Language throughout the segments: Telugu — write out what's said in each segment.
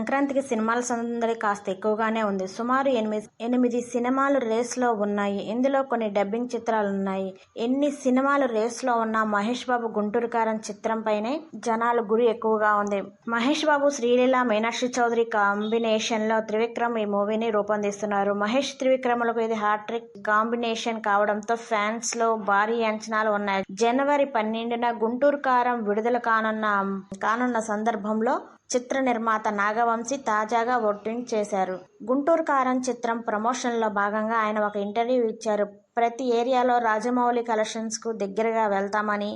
సంక్రాంతికి సినిమాల సందడి కాస్త ఎక్కువగానే ఉంది. సుమారు ఎనిమిది ఎనిమిది సినిమాలు రేస్లో ఉన్నాయి. ఇందులో కొన్ని డబ్బింగ్ చిత్రాలు ఉన్నాయి. ఎన్ని సినిమాలు రేస్లో ఉన్న మహేష్ బాబు గుంటూరు కారం చిత్రంపైనే జనాలు గురి ఎక్కువగా ఉంది. మహేష్ బాబు శ్రీలీల మీనాక్షి చౌదరి కాంబినేషన్లో త్రివిక్రమ్ ఈ మూవీని రూపొందిస్తున్నారు. మహేష్ త్రివిక్రమలకు ఇది హార్ట్రిక్ కాంబినేషన్ కావడంతో ఫ్యాన్స్లో భారీ అంచనాలు ఉన్నాయి. జనవరి పన్నెండున గుంటూరు కారం విడుదల కానున్న కానున్న సందర్భంలో చిత్ర నిర్మాత వంశీ తాజాగా ఓ ట్వీట్ చేశారు. గుంటూరు కారం చిత్రం ప్రమోషన్లో భాగంగా ఆయన ఒక ఇంటర్వ్యూ ఇచ్చారు. ప్రతి ఏరియాలో రాజమౌళి కలెక్షన్స్కు దగ్గరగా వెళ్తామని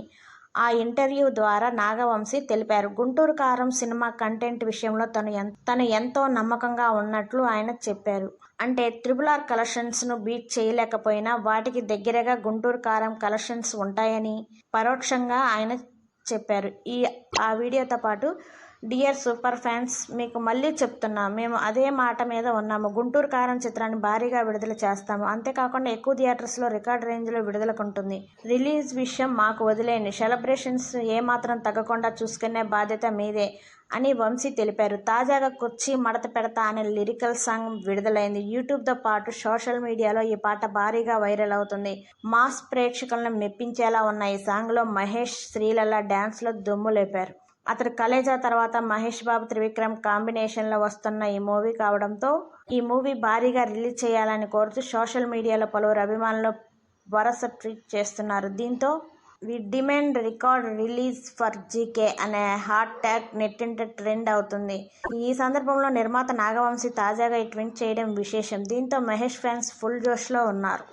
ఆ ఇంటర్వ్యూ ద్వారా నాగవంశి తెలిపారు. గుంటూరు కారం సినిమా కంటెంట్ విషయంలో తను ఎన్ తను ఎంతో నమ్మకంగా ఉన్నట్లు ఆయన చెప్పారు. అంటే త్రిబుల్ ఆర్ కలెక్షన్స్ను బీట్ చేయలేకపోయినా వాటికి దగ్గరగా గుంటూరు కారం కలెక్షన్స్ ఉంటాయని పరోక్షంగా ఆయన చెప్పారు. ఈ ఆ వీడియోతో పాటు డియర్ సూపర్ ఫ్యాన్స్ మీకు మళ్ళీ చెప్తున్నా మేము అదే మాట మీద ఉన్నాము. గుంటూరు కారం చిత్రాన్ని భారీగా విడుదల చేస్తాము. అంతేకాకుండా ఎక్కువ థియేటర్స్లో రికార్డ్ రేంజ్లో విడుదలకుంటుంది. రిలీజ్ విషయం మాకు వదిలేయండి. సెలబ్రేషన్స్ ఏమాత్రం తగ్గకుండా చూసుకునే బాధ్యత మీదే అని వంశీ తెలిపారు. తాజాగా కుర్చీ మడత పెడతా అనే లిరికల్ సాంగ్ విడుదలైంది. యూట్యూబ్తో పాటు సోషల్ మీడియాలో ఈ పాట భారీగా వైరల్ అవుతుంది. మాస్ ప్రేక్షకులను మెప్పించేలా ఉన్న ఈ సాంగ్లో మహేష్ శ్రీలల డ్యాన్స్లో దుమ్ము లేపారు. అతడు కలేజా తర్వాత మహేష్ బాబు త్రివిక్రమ్ కాంబినేషన్లో వస్తున్న ఈ మూవీ కావడంతో ఈ మూవీ భారీగా రిలీజ్ చేయాలని కోరుతూ సోషల్ మీడియాలో పలువురు అభిమానులు వరస ట్వీట్ చేస్తున్నారు. దీంతో we demand record release for GK అనే హాట్ ట్యాగ్ నెట్టింట ట్రెండ్ అవుతుంది. ఈ సందర్భంలో నిర్మాత నాగవంశి తాజాగా ఈ ట్వీట్ చేయడం విశేషం. దీంతో మహేష్ ఫ్యాన్స్ ఫుల్ జోష్లో ఉన్నారు.